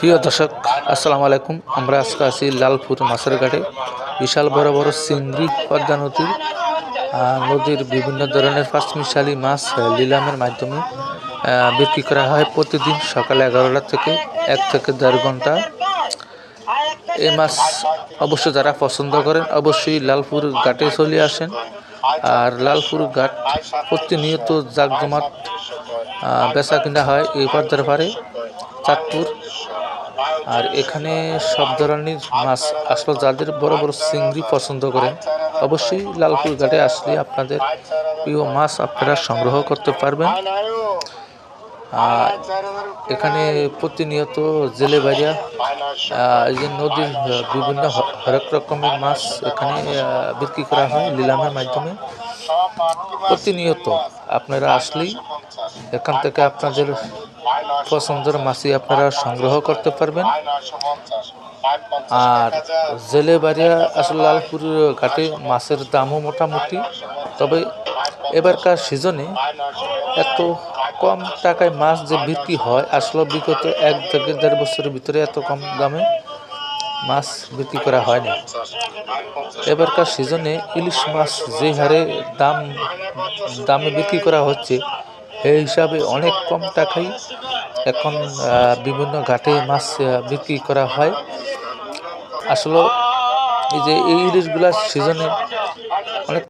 প্রিয় দর্শক আসসালামু আলাইকুম। আমরা আজকে আছি লালপুর মাছের ঘাটে। বিশাল বড় বড় চিংড়ি পদ্মা নদীর নদীর বিভিন্ন ধরনের পাঁচমিশালি মাছ আহ, নিলামের মাধ্যমে বিক্রি করা হয় প্রতিদিন সকাল এগারোটা থেকে এক থেকে দেড় ঘণ্টা। এই মাছ অবশ্য যারা পছন্দ করেন অবশ্যই লালপুর ঘাটে চলে আসেন। আর লালপুর ঘাট প্রতিনিয়ত জাকজমাট বেচা কিনা হয় এই পর্দার পারে চাঁদপুর। আর এখানে সব ধরনের মাছ আসলে যাদের বড় বড় চিংড়ি পছন্দ করেন, অবশ্যই লালপুর ঘাটে আসলে আপনাদের প্রিয় মাছ আপনারা সংগ্রহ করতে পারবেন। এখানে প্রতিনিয়ত জেলে বাইরা এই যে নদীর বিভিন্ন হরেক রকমের মাছ এখানে বিক্রি করা হয় নিলামের মাধ্যমে। প্রতিনিয়ত আপনারা আসলেই এখান থেকে আপনাদের পছন্দের মাছই আপনারা সংগ্রহ করতে পারবেন। আর জেলে বাড়িয়া আসলে লালপুর ঘাটে মাছের দামও মোটামুটি, তবে এবারকার সিজনে এত কম টাকায় মাছ যে বিক্রি হয়, আসলে বিগত এক থেকে দেড় বছরের ভিতরে এত কম দামে মাছ বিক্রি করা হয়নি। এবারকার সিজনে ইলিশ মাছ যে হারে দাম, দামে বিক্রি করা হচ্ছে, সেই হিসাবে অনেক কম টাকায় এখন বিভিন্ন ঘাটে মাছ বিক্রি করা হয়। আসলে এই যে এই ইলিশগুলার সিজনে অনেক